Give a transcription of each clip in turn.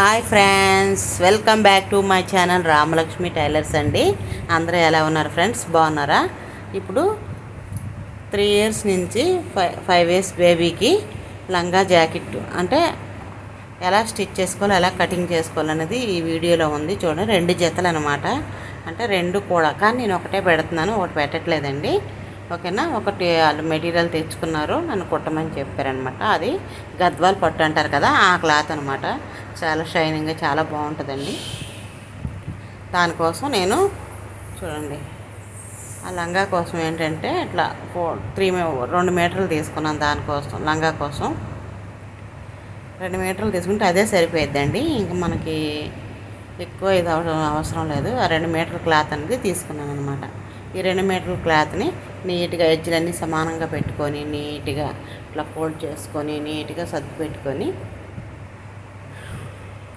Hi friends welcome back to my channel Ramalakshmi tailors అండి. అందరూ ఎలా ఉన్నారు ఫ్రెండ్స్? బాగున్నారా? ఇప్పుడు త్రీ ఇయర్స్ నుంచి ఫైవ్ ఫైవ్ ఇయర్స్ బేబీకి లంగా జాకెట్ అంటే ఎలా స్టిచ్ చేసుకోవాలి ఎలా కటింగ్ చేసుకోవాలనేది ఈ వీడియోలో ఉంది. చూడండి రెండు జతలు అనమాట అంటే రెండు కూడా కానీ నేను ఒకటే పెడుతున్నాను ఒకటి పెట్టట్లేదండి. ఓకేనా? ఒకటి వాళ్ళు మెటీరియల్ తెచ్చుకున్నారు నన్ను కుట్టమని చెప్పారనమాట అది గద్వాల్ పట్టు అంటారు కదా ఆ క్లాత్ అనమాట చాలా షైనింగ్గా చాలా బాగుంటుందండి. దానికోసం నేను చూడండి ఆ లంగా కోసం ఏంటంటే ఇట్లా ఫోర్ త్రీ రెండు మీటర్లు తీసుకున్నాను దానికోసం లంగా కోసం. రెండు మీటర్లు తీసుకుంటే అదే సరిపోయిద్దండి. ఇంకా మనకి ఎక్కువ ఇది అవసరం అవసరం లేదు. ఆ రెండు మీటర్ క్లాత్ అనేది తీసుకున్నాను అనమాట ఈ రెండు మీటర్ క్లాత్ని నీట్గా ఎడ్జ్లన్నీ సమానంగా పెట్టుకొని నీట్గా ఇట్లా ఫోల్డ్ చేసుకొని నీట్గా సర్దు పెట్టుకొని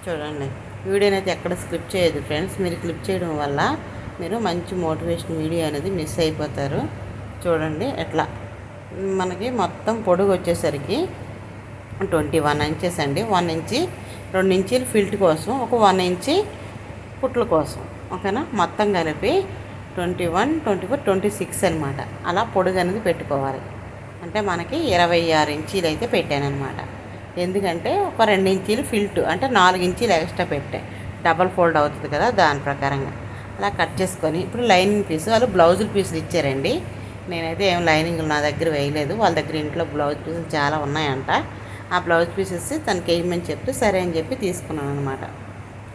చూడండి. వీడియోనైతే అయితే ఎక్కడ స్క్రిప్ట్ చేయదు ఫ్రెండ్స్. మీరు క్లిప్ చేయడం వల్ల మీరు మంచి మోటివేషన్ వీడియో అనేది మిస్ అయిపోతారు. చూడండి ఎట్లా. మనకి మొత్తం పొడుగు వచ్చేసరికి ట్వంటీ వన్ ఇంచెస్ అండి. వన్ ఇంచి రెండు ఇంచీలు ఫిల్ట్ కోసం ఒక వన్ ఇంచి పుట్ల కోసం ఓకేనా? మొత్తం కలిపి twenty one twenty four twenty six అనమాట అలా పొడుగు అనేది పెట్టుకోవాలి. అంటే మనకి ఇరవై ఆరు ఇంచీలు అయితే పెట్టాను అనమాట ఎందుకంటే ఒక రెండు ఇంచీలు ఫిల్ట్ అంటే నాలుగు ఇంచీలు ఎక్స్ట్రా పెట్టా. డబల్ ఫోల్డ్ అవుతుంది కదా దాని ప్రకారంగా. అలా కట్ చేసుకొని ఇప్పుడు లైనింగ్ పీస్ వాళ్ళు బ్లౌజులు పీసులు ఇచ్చారండి. నేనైతే ఏం లైనింగ్ నా దగ్గర వేయలేదు. వాళ్ళ దగ్గర ఇంట్లో బ్లౌజ్ పీసులు చాలా ఉన్నాయంట. ఆ బ్లౌజ్ పీసెస్ తనకి వేయమని చెప్తే సరే అని చెప్పి తీసుకున్నాను అనమాట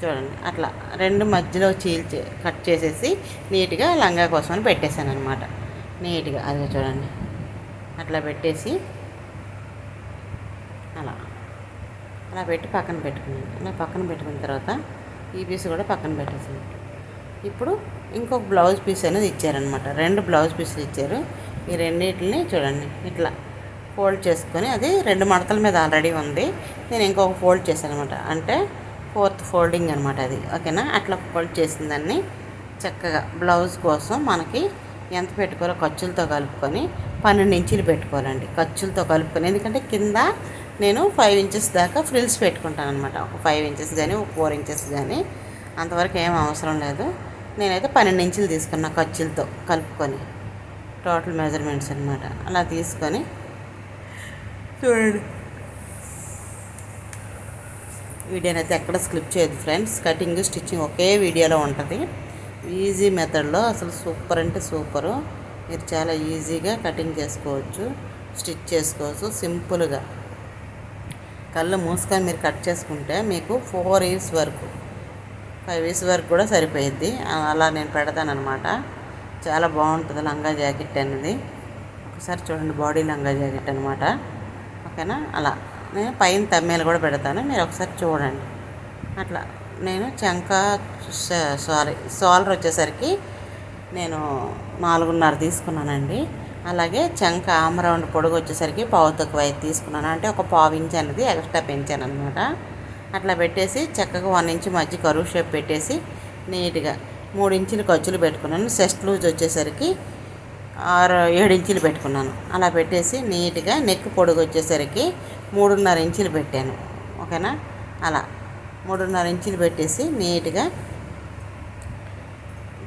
చూడండి అట్లా రెండు మధ్యలో చీల్చి కట్ చేసేసి నీట్గా లంగా కోసం అని పెట్టేశాను అనమాట నీట్గా అది చూడండి అట్లా పెట్టేసి అలా అలా పెట్టి పక్కన పెట్టుకున్నాను. అలా పక్కన పెట్టుకున్న తర్వాత ఈ పీస్ కూడా పక్కన పెట్టేసాను ఇప్పుడు ఇంకొక బ్లౌజ్ పీస్ అనేది ఇచ్చారనమాట రెండు బ్లౌజ్ పీసులు ఇచ్చారు. ఈ రెండింటిని చూడండి ఇట్లా ఫోల్డ్ చేసుకొని అది రెండు మడతల మీద ఆల్రెడీ ఉంది. నేను ఇంకొక ఫోల్డ్ చేశాను అనమాట అంటే ఫోర్త్ ఫోల్డింగ్ అనమాట అది. ఓకేనా? అట్లా ఫోల్డ్ చేసిన దాన్ని చక్కగా బ్లౌజ్ కోసం మనకి ఎంత పెట్టుకోవాలో ఖర్చులతో కలుపుకొని పన్నెండు ఇంచులు పెట్టుకోవాలండి. ఖర్చులతో కలుపుకొని. ఎందుకంటే కింద నేను ఫైవ్ ఇంచెస్ దాకా ఫ్రిల్స్ పెట్టుకుంటాను అనమాట ఒక ఫైవ్ ఇంచెస్ కానీ ఒక ఫోర్ ఇంచెస్ కానీ అంతవరకు ఏం అవసరం లేదు. నేనైతే పన్నెండు ఇంచులు తీసుకున్నా ఖర్చులతో కలుపుకొని టోటల్ మెజర్మెంట్స్ అనమాట అలా తీసుకొని చూడండి. వీడియోని అయితే ఎక్కడ స్క్లిప్ చేయదు ఫ్రెండ్స్. కటింగ్ స్టిచ్చింగ్ ఒకే వీడియోలో ఉంటుంది. ఈజీ మెథడ్లో అసలు సూపర్ అంటే సూపరు. మీరు చాలా ఈజీగా కటింగ్ చేసుకోవచ్చు స్టిచ్ చేసుకోవచ్చు సింపుల్గా. కళ్ళు మూసుకొని మీరు కట్ చేసుకుంటే మీకు ఫోర్ ఇయర్స్ వరకు ఫైవ్ ఇయర్స్ వరకు కూడా సరిపోయిద్ది. అలా నేను పెడతాను అనమాట చాలా బాగుంటుంది లంగా జాకెట్ అనేది. ఒకసారి చూడండి బాడీ లంగా జాకెట్ అనమాట ఓకేనా? అలా. నేను పైన తమ్మేలు కూడా పెడతాను. మీరు ఒకసారి చూడండి. అట్లా నేను చంక సారీ సోలర్ వచ్చేసరికి నేను నాలుగున్నర తీసుకున్నానండి. అలాగే చంక ఆమరౌండ్ పొడుగు వచ్చేసరికి పావు తక్కువ అయితే తీసుకున్నాను. అంటే ఒక పావు ఇంచ్ అనేది ఎక్స్ట్రా పెంచాను అనమాట అట్లా పెట్టేసి చక్కగా వన్ ఇంచ్ మధ్య కరువు షేప్ పెట్టేసి నీట్గా మూడు ఇంచులు ఖర్చులు పెట్టుకున్నాను. సెస్ట్ లూజ్ వచ్చేసరికి ఆరు ఏడు ఇంచులు పెట్టుకున్నాను. అలా పెట్టేసి నీట్గా నెక్ పొడుగు వచ్చేసరికి మూడున్నర ఇంచులు పెట్టాను. ఓకేనా? అలా. మూడున్నర ఇంచులు పెట్టేసి నీట్గా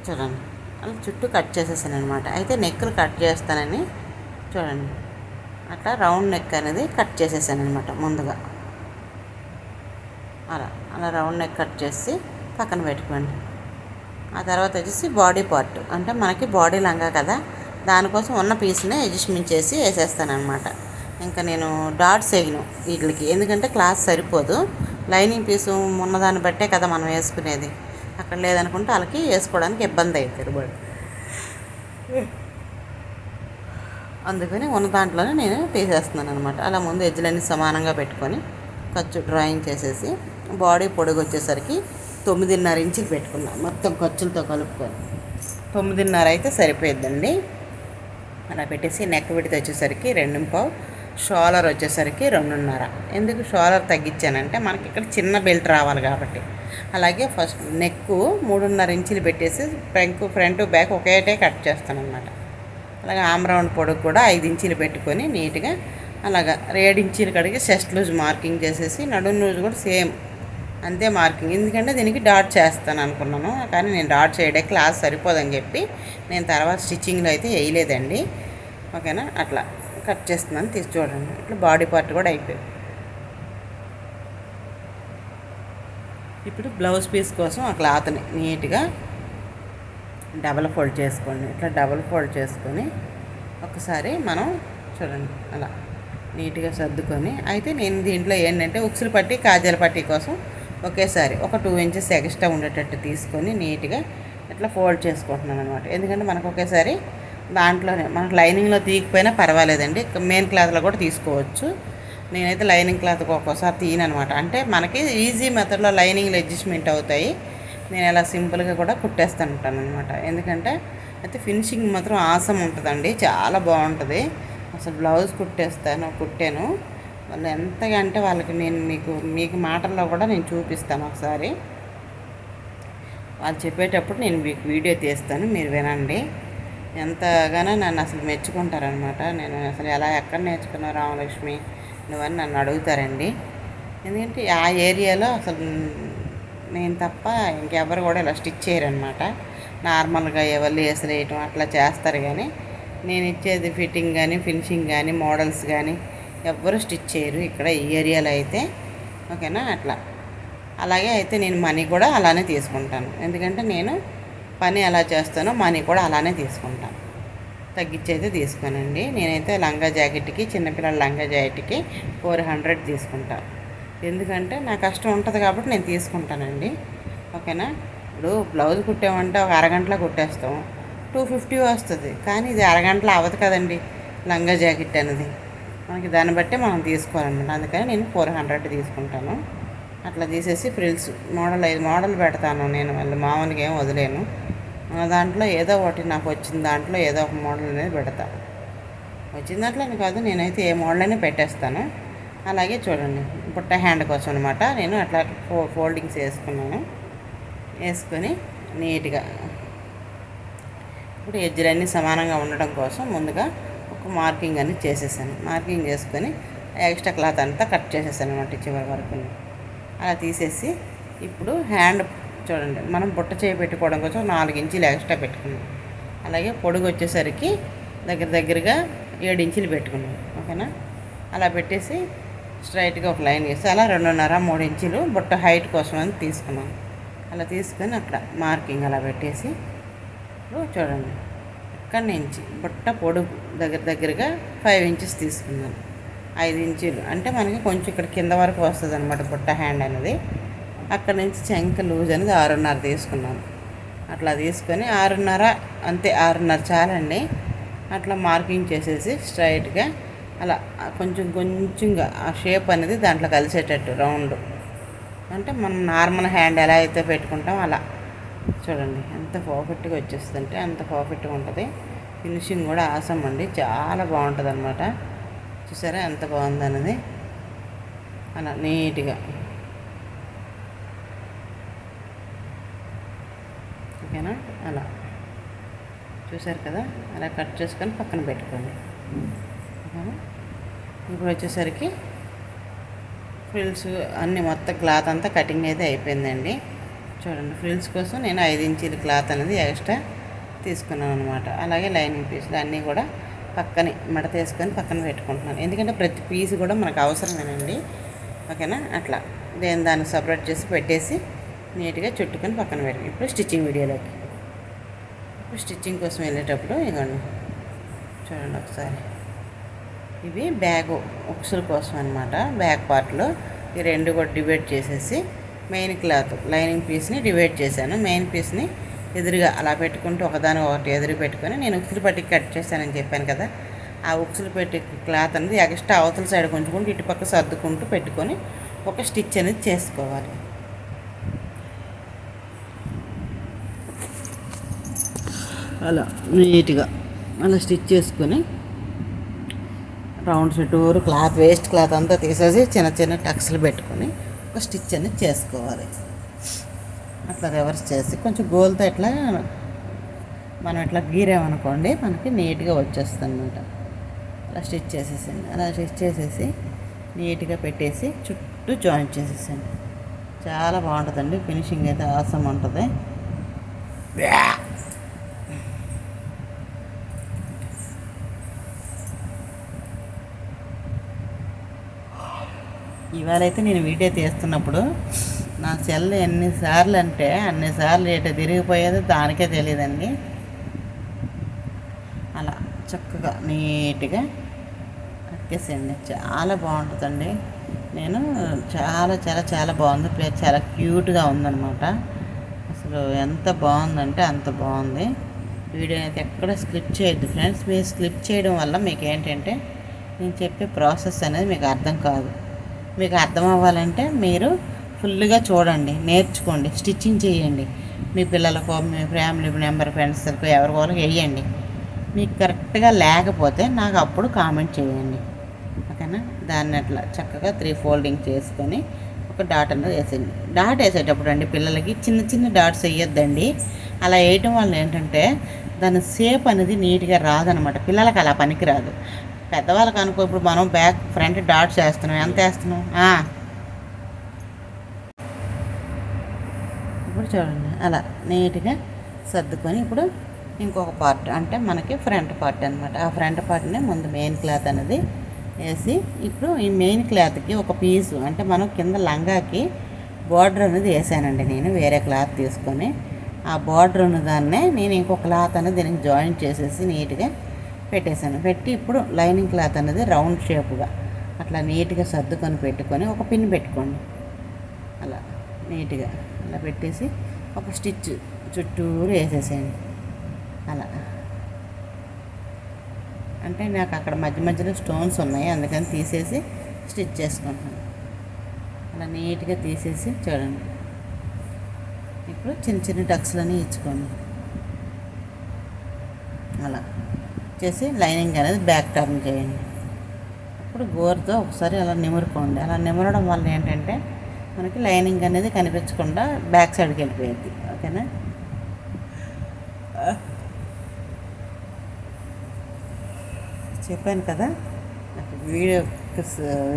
చూడండి. అలా చుట్టూ కట్ చేసేసాను అనమాట అయితే నెక్కులు కట్ చేస్తానని చూడండి. అట్లా రౌండ్ నెక్ అనేది కట్ చేసేసాను అనమాట ముందుగా. అలా. అలా రౌండ్ నెక్ కట్ చేసి పక్కన పెట్టుకోండి. ఆ తర్వాత వచ్చేసి బాడీ పార్ట్. అంటే మనకి బాడీ లంగా కదా. దానికోసం ఉన్న పీస్ని అడ్జస్ట్మెంట్ చేసి వేసేస్తాను అనమాట ఇంకా నేను డాట్స్ వేయను వీటికి. ఎందుకంటే క్లాత్ సరిపోదు. లైనింగ్ పీసు ఉన్నదాన్ని బట్టే కదా మనం వేసుకునేది. అక్కడ లేదనుకుంటే వాళ్ళకి వేసుకోవడానికి ఇబ్బంది అవుతుంది బట్ అందుకని ఉన్న దాంట్లోనే నేను తీసేస్తున్నాను అనమాట అలా ముందు ఎజ్జలన్నీ సమానంగా పెట్టుకొని ఖర్చు డ్రాయింగ్ చేసేసి బాడీ పొడుగు వచ్చేసరికి తొమ్మిదిన్నర ఇంచులు పెట్టుకున్నాను మొత్తం ఖర్చులతో కలుపుకొని. తొమ్మిదిన్నర అయితే సరిపోయిద్దండి. అలా పెట్టేసి నెక్ విడితే వచ్చేసరికి రెండు పావు షోలర్ వచ్చేసరికి రెండున్నర. ఎందుకు షోలర్ తగ్గించానంటే మనకి ఇక్కడ చిన్న బెల్ట్ రావాలి కాబట్టి. అలాగే ఫస్ట్ నెక్ మూడున్నర ఇంచులు పెట్టేసి ఫ్రంక్ ఫ్రంట్ బ్యాక్ ఒకేటే కట్ చేస్తాను అనమాట అలాగే ఆమ్ రౌండ్ పొడుగు కూడా ఐదు ఇంచులు పెట్టుకొని నీట్గా అలాగా ఏడు ఇంచులు కడిగి చెస్ట్ లూజ్ మార్కింగ్ చేసేసి నడుము లూజ్ కూడా సేమ్ అంతే మార్కింగ్. ఎందుకంటే దీనికి డాట్ చేస్తాను అనుకున్నాను. కానీ నేను డాట్ చేయడే క్లాస్ సరిపోదని చెప్పి నేను తర్వాత స్టిచ్చింగ్లో అయితే వేయలేదండి. ఓకేనా? అట్లా. కట్ చేస్తున్నాను తీసి చూడండి. ఇట్లా బాడీ పార్ట్ కూడా అయిపోయింది. ఇప్పుడు బ్లౌజ్ పీస్ కోసం ఆ క్లాత్ని నీట్గా డబల్ ఫోల్డ్ చేసుకోండి. ఇట్లా డబల్ ఫోల్డ్ చేసుకొని ఒకసారి మనం చూడండి అలా నీట్గా సర్దుకొని. అయితే నేను దీంట్లో ఏంటంటే ఉక్సులు పట్టి కాజాల పట్టి కోసం ఒకేసారి ఒక టూ ఇంచెస్ ఎక్స్ట్రా ఉండేటట్టు తీసుకొని నీట్గా ఇట్లా ఫోల్డ్ చేసుకుంటున్నాను అనమాట ఎందుకంటే మనకు ఒకేసారి దాంట్లోనే మనకు లైనింగ్లో తీయకపోయినా పర్వాలేదండి. మెయిన్ క్లాత్లో కూడా తీసుకోవచ్చు. నేనైతే లైనింగ్ క్లాత్ ఒక్కోసారి తీయను అనమాట అంటే మనకి ఈజీ మెథడ్లో లైనింగ్లు అడ్జస్ట్మెంట్ అవుతాయి. నేను ఇలా సింపుల్గా కూడా కుట్టేస్తూ ఉంటాను అనమాట ఎందుకంటే అయితే ఫినిషింగ్ మాత్రం ఆసం ఉంటుందండి. చాలా బాగుంటుంది. అసలు బ్లౌజ్ కుట్టేస్తాను కుట్టాను. వాళ్ళు ఎంతగా అంటే వాళ్ళకి నేను మీకు మీకు మాటల్లో కూడా నేను చూపిస్తాను ఒకసారి. వాళ్ళు చెప్పేటప్పుడు నేను మీకు వీడియో తీస్తాను. మీరు వినండి. ఎంతగానో నన్ను అసలు మెచ్చుకుంటారనమాట నేను అసలు ఎలా ఎక్కడ నేర్చుకున్నావు రామలక్ష్మి నువ్వని నన్ను అడుగుతారండి. ఎందుకంటే ఆ ఏరియాలో అసలు నేను తప్ప ఇంకెవరు కూడా ఇలా స్టిచ్ చేయరనమాట నార్మల్గా ఎవరు వేసి వేయటం అట్లా చేస్తారు కానీ నేను ఇచ్చేది ఫిట్టింగ్ కానీ ఫినిషింగ్ కానీ మోడల్స్ కానీ ఎవ్వరు స్టిచ్ చేయరు. ఇక్కడ ఈ ఏరియాలో అయితే ఓకేనా అట్లా. అలాగే అయితే నేను మనీ కూడా అలానే తీసుకుంటాను. ఎందుకంటే నేను పని ఎలా చేస్తానో మనీ కూడా అలానే తీసుకుంటాను. తగ్గించి అయితే తీసుకోనండి. నేనైతే లంగా జాకెట్కి చిన్నపిల్లల లంగా జాకెట్కి ఫోర్ హండ్రెడ్ తీసుకుంటాను ఎందుకంటే నా కష్టం ఉంటుంది కాబట్టి నేను తీసుకుంటానండి. ఓకేనా? ఇప్పుడు బ్లౌజ్ కుట్టామంటే ఒక అరగంటలో కుట్టేస్తాం. టూ ఫిఫ్టీ వస్తుంది. కానీ ఇది అరగంటలో అవ్వదు కదండి లంగా జాకెట్ అనేది. మనకి దాన్ని బట్టి మనం తీసుకోవాలన్నమాట. అందుకని నేను ఫోర్ హండ్రెడ్ తీసుకుంటాను. అట్లా తీసేసి ఫ్రిల్స్ మోడల్ ఐదు మోడల్ పెడతాను నేను. మళ్ళీ మామూలుగా ఏం వదిలేను. దాంట్లో ఏదో ఒకటి నాకు వచ్చిన దాంట్లో ఏదో ఒక మోడల్ అనేది పెడతా. వచ్చిన దాంట్లో అని కాదు నేనైతే ఏ మోడల్ అయినా పెట్టేస్తాను. అలాగే చూడండి బుట్ట హ్యాండ్ కోసం అనమాట నేను అట్లా ఫో ఫోల్డింగ్స్ వేసుకున్నాను. వేసుకొని నీట్గా ఇప్పుడు ఎజ్జులన్నీ సమానంగా ఉండడం కోసం ముందుగా ఒక మార్కింగ్ అనేది చేసేసాను. మార్కింగ్ చేసుకొని ఎక్స్ట్రా క్లాత్ అంతా కట్ చేసేసాను అనమాట చివరి వరకు. అలా తీసేసి ఇప్పుడు హ్యాండ్ చూడండి మనం బుట్ట చేయి పెట్టుకోవడం కోసం నాలుగు ఇంచులు ఎక్స్ట్రా పెట్టుకున్నాం. అలాగే పొడుగు వచ్చేసరికి దగ్గర దగ్గరగా ఏడు ఇంచులు పెట్టుకున్నాం ఓకేనా? అలా పెట్టేసి స్ట్రైట్గా ఒక లైన్ వేసి అలా రెండున్నర మూడు ఇంచులు బుట్ట హైట్ కోసం అని తీసుకున్నాం. అలా తీసుకొని అక్కడ మార్కింగ్ అలా పెట్టేసి చూడండి ఇక్కడ నుంచి బుట్ట పొడుగు దగ్గర దగ్గరగా ఫైవ్ ఇంచెస్ తీసుకున్నాను ఐదు ఇంచులు అంటే మనకి కొంచెం ఇక్కడ కింద వరకు వస్తుంది అనమాట బుట్ట హ్యాండ్ అనేది. అక్కడ నుంచి చెంక లూజ్ అనేది ఆరున్నర తీసుకున్నాను అట్లా తీసుకొని ఆరున్నర అంతే ఆరున్నర చాలండి. అట్లా మార్కింగ్ చేసేసి స్ట్రైట్గా అలా కొంచెం కొంచెంగా ఆ షేప్ అనేది దాంట్లో కలిసేటట్టు రౌండ్. అంటే మనం నార్మల్ హ్యాండ్ ఎలా అయితే పెట్టుకుంటాం అలా. చూడండి ఎంత పర్ఫెక్ట్గా వచ్చేస్తుందంటే అంత పర్ఫెక్ట్గా ఉంటుంది. ఫినిషింగ్ కూడా ఆసం అండి చాలా బాగుంటుంది అనమాట చూసారా ఎంత బాగుందనేది అలా నీట్గా ఓకేనా అలా చూసారు కదా? అలా కట్ చేసుకొని పక్కన పెట్టుకోండి. ఇప్పుడు వచ్చేసరికి ఫ్రిల్స్ అన్ని మొత్తం క్లాత్ అంతా కటింగ్ అయితే అయిపోయిందండి. చూడండి ఫ్రిల్స్ కోసం నేను ఐదు ఇంచీల క్లాత్ అనేది ఎక్స్ట్రా తీసుకున్నాను అనమాట అలాగే లైనింగ్ పీసులు అన్నీ కూడా పక్కనే మడత వేసుకొని పక్కన పెట్టుకుంటున్నాను. ఎందుకంటే ప్రతి పీస్ కూడా మనకు అవసరమేనండి. ఓకేనా? అట్లా. దేని దాన్ని సపరేట్ చేసి పెట్టేసి నీట్గా చుట్టుకొని పక్కన పెట్టి ఇప్పుడు స్టిచ్చింగ్ వీడియోలోకి. స్టిచ్చింగ్ కోసం వెళ్ళేటప్పుడు ఇదిగోండి చూడండి ఒకసారి. ఇవి బ్యాగ్ ఉక్సుల కోసం అనమాట బ్యాగ్ పార్ట్లో ఈ రెండు కూడా డివైడ్ చేసేసి మెయిన్ క్లాత్ లైనింగ్ పీస్ని డివైడ్ చేశాను. మెయిన్ పీస్ని ఎదురుగా అలా పెట్టుకుంటూ ఒకదాని ఒకటి ఎదురు పెట్టుకొని నేను ఉక్సులు పట్టి కట్ చేశానని చెప్పాను కదా. ఆ ఉక్సులు పెట్టి క్లాత్ అనేది ఎక్స్ట్రా అవతల సైడ్ కొంచుకుంటూ ఇటుపక్క సర్దుకుంటూ పెట్టుకొని ఒక స్టిచ్ అనేది చేసుకోవాలి. అలా నీట్గా అలా స్టిచ్ చేసుకొని రౌండ్ చుట్టూరు క్లాత్ వేస్ట్ క్లాత్ అంతా తీసేసి చిన్న చిన్న టక్స్లు పెట్టుకొని ఒక స్టిచ్ అనేది చేసుకోవాలి. అట్లా రివర్స్ చేసి కొంచెం గోల్తో ఇట్లా మనం ఇట్లా గీరామనుకోండి మనకి నీట్గా వచ్చేస్తుంది అనమాట అలా స్టిచ్ చేసేసండి అలా స్టిచ్ చేసేసి నీట్గా పెట్టేసి చుట్టూ జాయింట్ చేసేసండి చాలా బాగుంటుందండి. ఫినిషింగ్ అయితే ఆసం ఉంటుంది. ఇవాళ అయితే నేను వీడియో తీస్తున్నప్పుడు నా సెల్ ఎన్నిసార్లు అంటే అన్నిసార్లు ఎటు తిరిగిపోయేదో దానికే తెలియదండి. అలా చక్కగా నీట్గా అక్కేసేయండి చాలా బాగుంటుందండి. నేను చాలా చాలా చాలా బాగుంది. ప్లేస్ చాలా క్యూట్గా ఉందన్నమాట. అసలు ఎంత బాగుందంటే అంత బాగుంది. వీడియో అయితే ఎక్కడ స్క్లిప్ చేయొద్దు ఫ్రెండ్స్. మీరు స్క్లిప్ చేయడం వల్ల మీకు ఏంటంటే నేను చెప్పే ప్రాసెస్ అనేది మీకు అర్థం కాదు. మీకు అర్థం అవ్వాలంటే మీరు ఫుల్గా చూడండి నేర్చుకోండి స్టిచ్చింగ్ చేయండి. మీ పిల్లలకు మీ ఫ్యామిలీ మెంబర్ ఫ్రెండ్స్కి ఎవరి వాళ్ళకి వేయండి. మీకు కరెక్ట్గా లేకపోతే నాకు అప్పుడు కామెంట్ చేయండి. ఓకేనా? దాన్ని అట్లా చక్కగా త్రీ ఫోల్డింగ్ చేసుకొని ఒక డాట్ అనేది వేసేయండి. డాట్ వేసేటప్పుడు అండి పిల్లలకి చిన్న చిన్న డాట్స్ వేయొద్దండి. అలా వేయటం వల్ల ఏంటంటే దాని సేప్ అనేది నీట్గా రాదనమాట. పిల్లలకి అలా పనికిరాదు. పెద్దవాళ్ళకి అనుకో ఇప్పుడు మనం బ్యాక్ ఫ్రంట్ డాట్స్ వేస్తున్నాం ఎంత వేస్తున్నాం ఇప్పుడు చూడండి అలా నీట్గా సర్దుకొని ఇప్పుడు ఇంకొక పార్ట్ అంటే మనకి ఫ్రంట్ పార్ట్ అనమాట ఆ ఫ్రంట్ పార్ట్ని ముందు మెయిన్ క్లాత్ అనేది వేసి ఇప్పుడు ఈ మెయిన్ క్లాత్కి ఒక పీసు అంటే మనం కింద లంగాకి బార్డర్ అనేది వేసానండి నేను వేరే క్లాత్ తీసుకొని. ఆ బార్డర్ ఉన్న దాన్నే నేను ఇంకో క్లాత్ అనేది దీనికి జాయింట్ చేసేసి నీట్గా పెట్టేశాను. పెట్టి ఇప్పుడు లైనింగ్ క్లాత్ అనేది రౌండ్ షేప్గా అట్లా నీట్గా సర్దుకొని పెట్టుకొని ఒక పిన్ పెట్టుకోండి. అలా నీట్గా అలా పెట్టేసి ఒక స్టిచ్ చుట్టూరు వేసేసేయండి. అలా. అంటే నాకు అక్కడ మధ్య మధ్యలో స్టోన్స్ ఉన్నాయి. అందుకని తీసేసి స్టిచ్ చేసుకుంటున్నాను. అలా నీట్గా తీసేసి చూడండి. ఇప్పుడు చిన్న చిన్న టక్స్లని ఇచ్చుకోండి. అలా. చేసి లైనింగ్ అనేది బ్యాక్ టర్న్ చేయండి. అప్పుడు గోరుతో ఒకసారి అలా నిమురుకోండి. అలా నిమరడం వల్ల ఏంటంటే మనకి లైనింగ్ అనేది కనిపించకుండా బ్యాక్ సైడ్కి వెళ్ళిపోయింది. ఓకేనా? చెప్పాను కదా నాకు వీడియో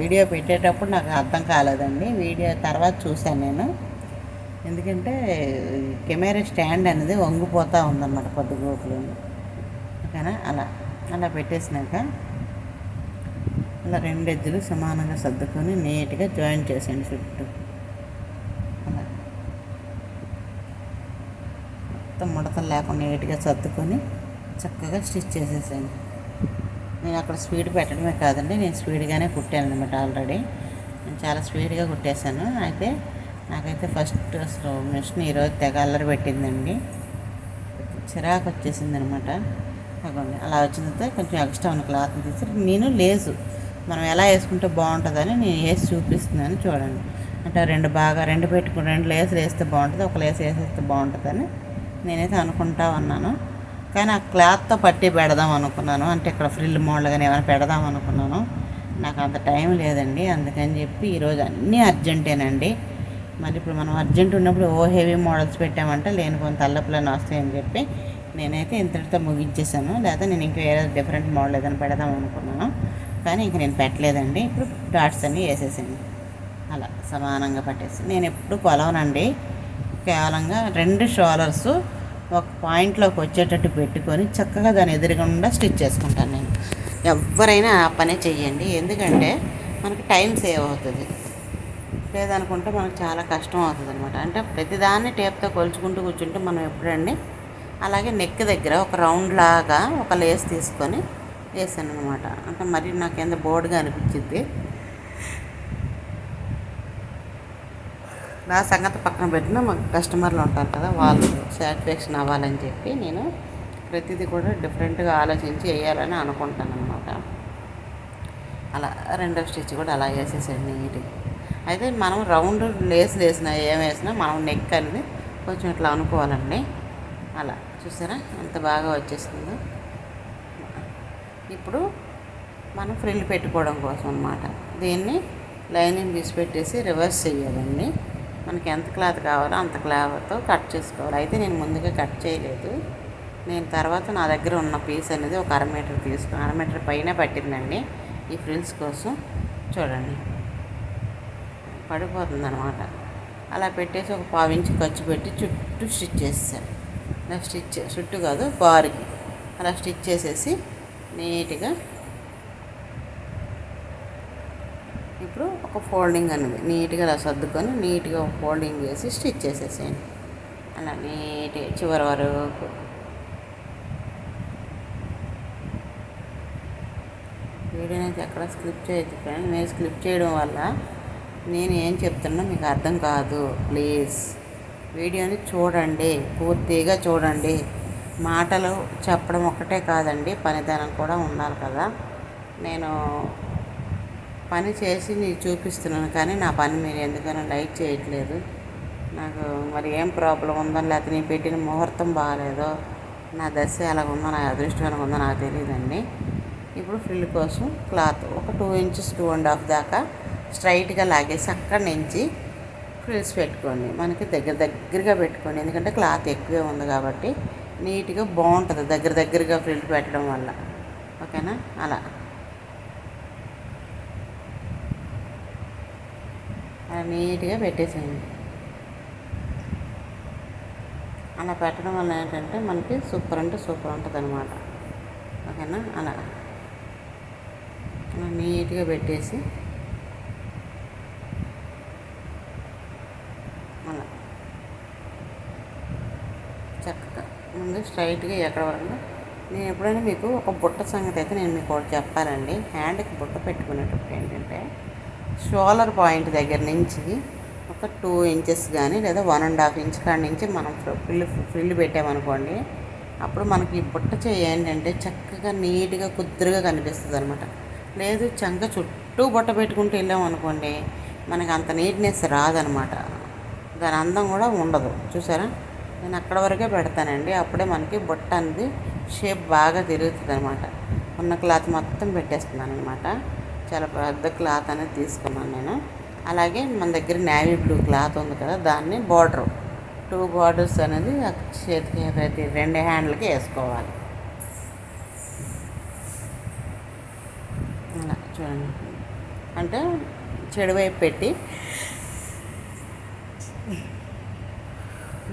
వీడియో పెట్టేటప్పుడు నాకు అర్థం కాలేదండి. వీడియో తర్వాత చూశాను నేను. ఎందుకంటే కెమెరా స్టాండ్ అనేది వంగిపోతూ ఉందన్నమాట పొద్దుగోకులు. ఓకేనా అలా అలా పెట్టేసినాక అలా రెండు ఎద్దులు సమానంగా సర్దుకొని నీట్గా జాయిన్ చేసేయండి చుట్టూ. అలా. మొత్తం ముడతలు లేకుండా నీట్గా సర్దుకొని చక్కగా స్టిచ్ చేసేసాను నేను అక్కడ స్పీడ్ పెట్టడమే కాదండి నేను స్పీడ్గానే కుట్టాను అనమాట ఆల్రెడీ. నేను చాలా స్పీడ్గా కుట్టేశాను. అయితే నాకైతే ఫస్ట్ అసలు మిషన్ ఈరోజు తెగ అల్లరి పెట్టిందండి. చిరాకు వచ్చేసింది అనమాట అగోండి అలా వచ్చిన తర్వాత కొంచెం ఎక్స్ట్రా ఉన్న క్లాత్ తీసి నేను లేసు మనం ఎలా వేసుకుంటే బాగుంటుందని నేను వేసి చూపిస్తున్నాను చూడండి. అంటే రెండు బాగా రెండు పెట్టుకుని రెండు లేసులు వేస్తే బాగుంటుంది ఒక లేస్ వేసేస్తే బాగుంటుందని నేనైతే అనుకుంటా ఉన్నాను. కానీ ఆ క్లాత్తో పట్టి పెడదాం అనుకున్నాను. అంటే ఇక్కడ ఫ్రిల్ మోడల్ కానీ ఏమైనా పెడదాం అనుకున్నాను. నాకు అంత టైం లేదండి. అందుకని చెప్పి ఈరోజు అన్నీ అర్జెంటేనండి. మరి ఇప్పుడు మనం అర్జెంట్ ఉన్నప్పుడు ఓ హెవీ మోడల్స్ పెట్టామంటే లేని కొంత తల్లపులని వస్తాయని చెప్పి నేనైతే ఇంతటితో ముగించేసాను లేదా నేను ఇంకా వేరే డిఫరెంట్ మోడల్ ఏదైనా పెడదాం అనుకున్నాను. కానీ ఇంక నేను పెట్టలేదండి. ఇప్పుడు డాట్స్ అన్నీ వేసేసాను అలా సమానంగా పట్టేసి. నేను ఎప్పుడు కొలవనండి. కేవలంగా రెండు షోలర్స్ ఒక పాయింట్లోకి వచ్చేటట్టు పెట్టుకొని చక్కగా దాని ఎదురుగుండా స్టిచ్ చేసుకుంటాను నేను. ఎవరైనా ఆ పనే చెయ్యండి. ఎందుకంటే మనకి టైం సేవ్ అవుతుంది. లేదనుకుంటే మనకు చాలా కష్టం అవుతుంది అనమాట అంటే ప్రతిదాన్ని టేప్తో కొలుచుకుంటూ కూర్చుంటే మనం ఎప్పుడండి అలాగే నెక్ దగ్గర ఒక రౌండ్ లాగా ఒక లేస్ తీసుకొని వేసాను అనమాట అంటే మరి నాకు ఎంత బోర్డుగా అనిపించింది. నా సంగతి పక్కన పెట్టిన మాకు కస్టమర్లు ఉంటారు కదా వాళ్ళు సాటిస్ఫాక్షన్ అవ్వాలని చెప్పి నేను ప్రతిదీ కూడా డిఫరెంట్గా ఆలోచించి వేయాలని అనుకుంటాను అనమాట అలా రెండో స్టిచ్ కూడా అలా వేసేసాడు నీట్గా. అయితే మనం రౌండ్ లేస్ వేసినా ఏం వేసినా మనం నెక్ అనేది కొంచెం ఇట్లా అనుకోవాలండి. అలా చూసారా? ఎంత బాగా వచ్చేసిందో ఇప్పుడు మనం ఫ్రిల్ పెట్టుకోవడం కోసం అనమాట దీన్ని లైనింగ్ తీసి పెట్టేసి రివర్స్ చేయాలండి. మనకి ఎంత క్లాత్ కావాలో అంత క్లాత్తో కట్ చేసుకోవాలి. అయితే నేను ముందుగా కట్ చేయలేదు. నేను తర్వాత నా దగ్గర ఉన్న పీస్ అనేది ఒక అర మీటర్ తీసుకుని అర మీటర్ పైన పట్టిందండి. ఈ ఫ్రిల్స్ కోసం చూడండి. పడిపోతుంది అనమాట అలా పెట్టేసి ఒక పావు ఇంచు ఖర్చు పెట్టి చుట్టూ స్టిచ్ చేసేసాను. అలా స్టిచ్ చుట్టూ కాదు బార్కి. అలా స్టిచ్ చేసేసి నీట్గా ఇప్పుడు ఒక ఫోల్డింగ్ అనేది నీట్గా అలా సర్దుకొని నీట్గా ఫోల్డింగ్ చేసి స్టిచ్ చేసేసేయండి. అలా నీట్గా చివరి వరకు. వీడియో అయితే ఎక్కడ స్క్రిప్ట్ చేయొచ్చు ఫ్రెండ్ నేను స్క్రిప్ట్ చేయడం వల్ల నేను ఏం చెప్తున్నా మీకు అర్థం కాదు. ప్లీజ్. వీడియోని చూడండి పూర్తిగా చూడండి. మాటలు చెప్పడం ఒక్కటే కాదండి పనితనం కూడా ఉండాలి కదా. నేను పని చేసి నీకు చూపిస్తున్నాను కానీ నా పని మీరు ఎందుకైనా లైక్ చేయట్లేదు. నాకు మరి ఏం ప్రాబ్లం ఉందో లేకపోతే నేను పెట్టిన ముహూర్తం బాగాలేదో నా దశ ఎలాగ ఉందో నా అదృష్టం ఎలాగ ఉందో నాకు తెలియదండి. ఇప్పుడు ఫ్రిల్ కోసం క్లాత్ ఒక two inches two and half దాకా స్ట్రైట్గా లాగేసి అక్కడి నుంచి ఫ్రిల్స్ పెట్టుకోండి. మనకి దగ్గర దగ్గరగా పెట్టుకోండి. ఎందుకంటే క్లాత్ ఎక్కువే ఉంది కాబట్టి నీట్గా బాగుంటుంది. దగ్గర దగ్గరగా ఫ్రిల్ పెట్టడం వల్ల. ఓకేనా? అలా. అలా నీట్గా పెట్టేసేయండి. అలా పెట్టడం వల్ల ఏంటంటే మనకి సూపర్ అంటే సూపర్ ఉంటుంది అనమాట ఓకేనా? అలా. అలా నీట్గా పెట్టేసి అలా చక్కగా ముందు స్ట్రైట్గా ఎక్కడ వరకు నేను ఎప్పుడైనా మీకు ఒక బుట్ట సంగతి అయితే నేను మీకు ఒకటి చెప్పాలండి. హ్యాండ్కి బుట్ట పెట్టుకునేటప్పుడు ఏంటంటే షోలర్ పాయింట్ దగ్గర నుంచి ఒక టూ ఇంచెస్ కానీ లేదా వన్ అండ్ హాఫ్ ఇంచ్ కాడి నుంచి మనం ఫ్రిల్ ఫ్రిల్ పెట్టామనుకోండి అప్పుడు మనకి బుట్ట చేయి ఏంటంటే చక్కగా నీట్గా కుదురుగా కనిపిస్తుంది అనమాట లేదు చంక చుట్టూ బుట్ట పెట్టుకుంటూ వెళ్ళామనుకోండి మనకి అంత నీట్నెస్ రాదనమాట. దాని అందం కూడా ఉండదు. చూసారా? నేను అక్కడ వరకే పెడతానండి. అప్పుడే మనకి బుట్ట అనేది షేప్ బాగా తిరుగుతుంది అనమాట ఉన్న క్లాత్ మొత్తం పెట్టేస్తున్నాను అనమాట చాలా పెద్ద క్లాత్ అనేది తీసుకున్నాను నేను. అలాగే మన దగ్గర నేవీ బ్లూ క్లాత్ ఉంది కదా దాన్ని బార్డర్. టూ బార్డర్స్ అనేది చేతికి ప్రతి రెండు హ్యాండ్లకి వేసుకోవాలి. అలా చూడండి. అంటే చెడువైపు పెట్టి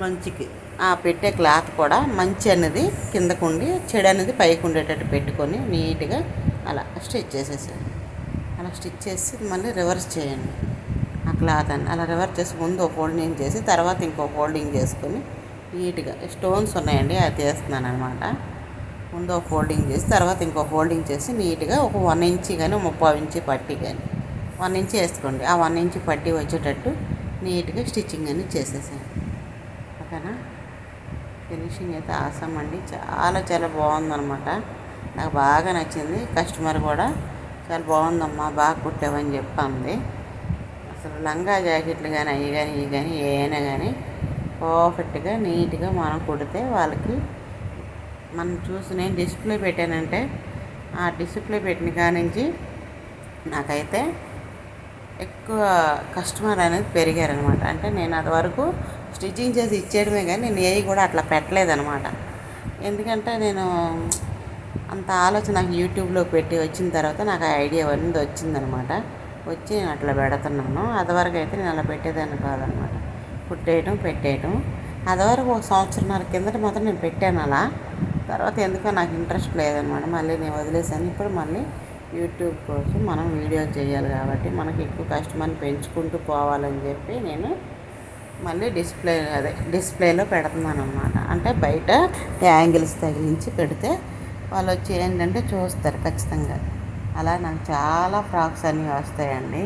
మంచికి. ఆ పెట్టే క్లాత్ కూడా మంచి అనేది కిందకు ఉండి చెడు అనేది పైకి ఉండేటట్టు పెట్టుకొని నీట్గా అలా స్టిచ్ చేసేసాను అలా స్టిచ్ చేసి మళ్ళీ రివర్స్ చేయండి. ఆ క్లాత్ అని అలా రివర్స్ చేసి ముందు ఫోల్డింగ్ చేసి తర్వాత ఇంకో ఫోల్డింగ్ చేసుకొని నీట్గా స్టోన్స్ ఉన్నాయండి అది తీస్తున్నాను అనమాట ముందు ఫోల్డింగ్ చేసి తర్వాత ఇంకో ఫోల్డింగ్ చేసి నీట్గా ఒక వన్ ఇంచ్ కానీ ముప్పై ఇంచి పట్టి కానీ వన్ ఇంచ్ వేసుకోండి. ఆ వన్ ఇంచ్ పట్టి వచ్చేటట్టు నీట్గా స్టిచ్చింగ్ అనేది చేసేసాను ఓకేనా ఫినిషింగ్ అయితే ఆసం అండి. చాలా చాలా బాగుందనమాట నాకు బాగా నచ్చింది. కస్టమర్ కూడా చాలా బాగుందమ్మా బాగా కుట్టావని చెప్పింది. అసలు లంగా జాకెట్లు కానీ అవి కానీ ఇవి కానీ ఏమైనా కానీ పర్ఫెక్ట్గా నీట్గా మనం కుడితే వాళ్ళకి మనం చూసి నేను డిస్ప్లే పెట్టానంటే ఆ డిస్ప్లే పెట్టిన కానించి నాకైతే ఎక్కువ కస్టమర్ అనేది పెరిగారనమాట అంటే నేను అది వరకు స్టిచ్చింగ్ చేసి ఇచ్చేయడమే కానీ నేను ఏవి కూడా అట్లా పెట్టలేదనమాట ఎందుకంటే నేను అంత ఆలోచన నాకు యూట్యూబ్లో పెట్టి వచ్చిన తర్వాత నాకు ఆ ఐడియా అనేది వచ్చిందనమాట వచ్చి నేను అట్లా పెడుతున్నాను. అదివరకు అయితే నేను అలా పెట్టేదాన్ని కాదనమాట కుట్టేయటం పెట్టేయటం. అదివరకు ఒక సంవత్సరంన్నర కిందట మాత్రం నేను పెట్టాను అలా. తర్వాత ఎందుకో నాకు ఇంట్రెస్ట్ లేదనమాట మళ్ళీ నేను వదిలేసాను ఇప్పుడు మళ్ళీ యూట్యూబ్ కోసం మనం వీడియో చేయాలి కాబట్టి మనకి ఎక్కువ కస్టమర్ని పెంచుకుంటూ పోవాలని చెప్పి నేను మళ్ళీ డిస్ప్లే అదే డిస్ప్లేలో పెడుతున్నాను అనమాట అంటే బయట యాంగిల్స్ తగిలించి పెడితే వాళ్ళు వచ్చి ఏంటంటే చూస్తారు ఖచ్చితంగా. అలా నాకు చాలా ఫ్రాక్స్ అన్నీ వస్తాయండి.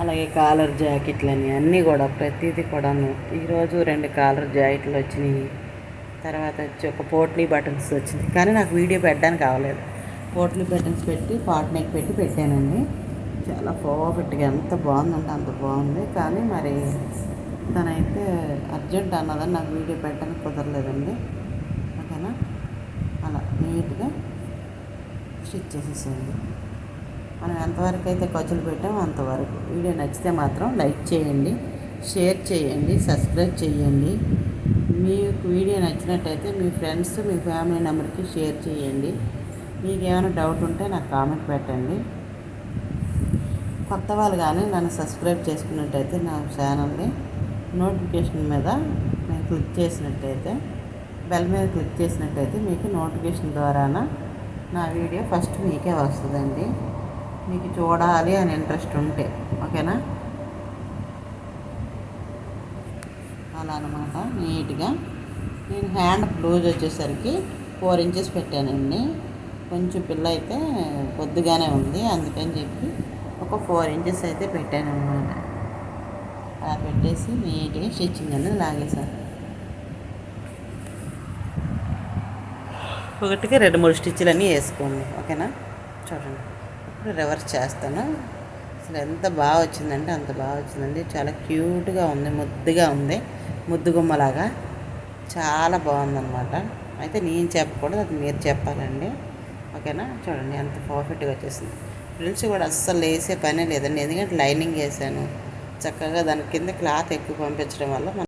అలాగే కాలర్ జాకెట్లని అన్నీ కూడా ప్రతిదీ కూడాను. ఈరోజు రెండు కాలర్ జాకెట్లు వచ్చినాయి. తర్వాత వచ్చి ఒక పోట్లీ బటన్స్ వచ్చింది. కానీ నాకు వీడియో పెట్టడానికి కావలేదు. పోట్లీ బటన్స్ పెట్టి పాట్ నెక్ పెట్టి పెట్టానండి. చాలా పర్ఫెక్ట్గా ఎంత బాగుందంటే అంత బాగుంది. కానీ మరి తనైతే అర్జెంట్ అన్నదని నాకు వీడియో పెట్టడానికి కుదరలేదండి. ఓకేనా? అలా నీట్గా స్టిచ్ చేసేసేయండి. మనం ఎంతవరకు అయితే ఖర్చులు పెట్టామో అంతవరకు. వీడియో నచ్చితే మాత్రం లైక్ చేయండి షేర్ చేయండి సబ్స్క్రైబ్ చేయండి. మీకు వీడియో నచ్చినట్టయితే మీ ఫ్రెండ్స్ మీ ఫ్యామిలీ నెంబర్కి షేర్ చేయండి. మీకు ఏమైనా డౌట్ ఉంటే నాకు కామెంట్ పెట్టండి. కొత్త వాళ్ళు కానీ నన్ను సబ్స్క్రైబ్ చేసుకున్నట్టయితే నా ఛానల్ని నోటిఫికేషన్ మీద నేను క్లిక్ చేసినట్టయితే బెల్ మీద క్లిక్ చేసినట్టయితే మీకు నోటిఫికేషన్ ద్వారాన నా వీడియో ఫస్ట్ మీకే వస్తుందండి. మీకు చూడాలి అని ఇంట్రెస్ట్ ఉంటే ఓకేనా అలా అనమాట నీట్గా. నేను హ్యాండ్ బ్లౌజ్ వచ్చేసరికి ఫోర్ ఇంచెస్ పెట్టానండి కొంచెం పిల్ల అయితే పొద్దుగానే ఉంది అందుకని చెప్పి ఒక ఫోర్ ఇంచెస్ అయితే పెట్టాను అనమాట అలా పెట్టేసి నీట్గా స్టిచ్చింగ్ అనేది లాగేశాను ఒకటికి రెండు మూడు స్టిచ్లు అన్నీ వేసుకోండి ఓకేనా? చూడండి. ఇప్పుడు రివర్స్ చేస్తాను. అసలు ఎంత బాగా వచ్చిందంటే అంత బాగా వచ్చిందండి. చాలా క్యూట్గా ఉంది ముద్దుగా ఉంది. ముద్దుగుమ్మలాగా చాలా బాగుందన్నమాట. అయితే నేను చెప్పకూడదు అది మీరు చెప్పాలండి. ఓకేనా? చూడండి ఎంత పర్ఫెక్ట్గా వచ్చేసింది. ఫ్రిల్స్ కూడా అస్సలు వేసే పనే లేదండి. ఎందుకంటే లైనింగ్ వేసాను. చక్కగా దాని కింద క్లాత్ ఎక్కువ పంపించడం వల్ల